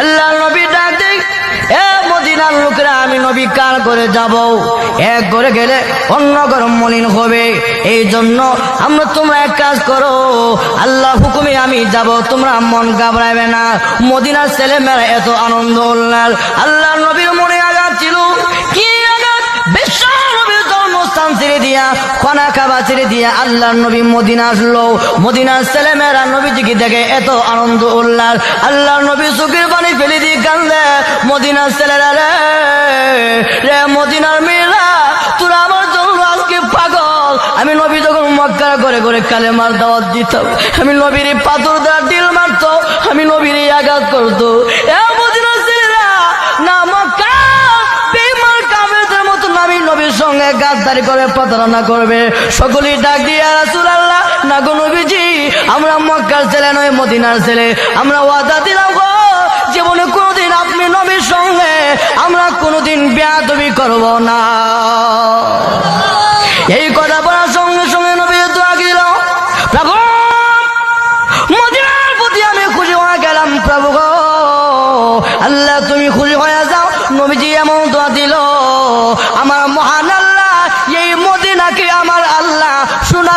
আল্লাহ নবী ডাক দিক এ মদিনার লোকেরা, আমি নবী কার করে যাব? এক করে গেলে অন্য গরম মলিন হবে। এই জন্য আমরা তোমরা এক কাজ করো আল্লাহ হুকুমে আমি যাব, তোমরা মন ঘাবড়াবে না। মদিনার ছেলে মেয়েরা এত আনন্দ উল্লাস আল্লাহ খাবা ছেড়ে দিয়া আল্লাহ নবী মদিনা আসলো। মদিনার দেখে এত আনন্দ উল্লাস। আল্লাহ নবী চোখের পানি ফেলে দিয়ে কান্দে, মদিনার ছেলেরা রে রে মদিনার মেয়েরা, তোরা আমার জন্য আজকে পাগল। আমি নবী যখন মক্কা করে করে কালে মার দাওয়াত দিতাম, আমি নবীর পাথর ডিল মারতো, আমি নবীর আঘাত করতো। নবীর সঙ্গে গাদ্দারি করে প্রতারণা করবে। সকলেই ডাক দিয়ে, রাসূলুল্লাহ না গো নবীজি, আমরা মক্কার ছেলে নয়, মদিনার ছেলে। আমরা ওয়াদা দিলাম গো, জীবনে কোনোদিন আপনি নবীর সঙ্গে, আমরা কোনোদিন বেয়াদবি করব না। এই কথা বলার সঙ্গে সঙ্গে নবী দোয়া দিল, প্রভু, মদিনার প্রতি আমি খুশি হয়ে গেলাম, প্রভু গো। আল্লাহ, তুমি খুশি হয়ে যাও। নবীজি এমন দোয়া দিল আমার আল্লাহ শোনা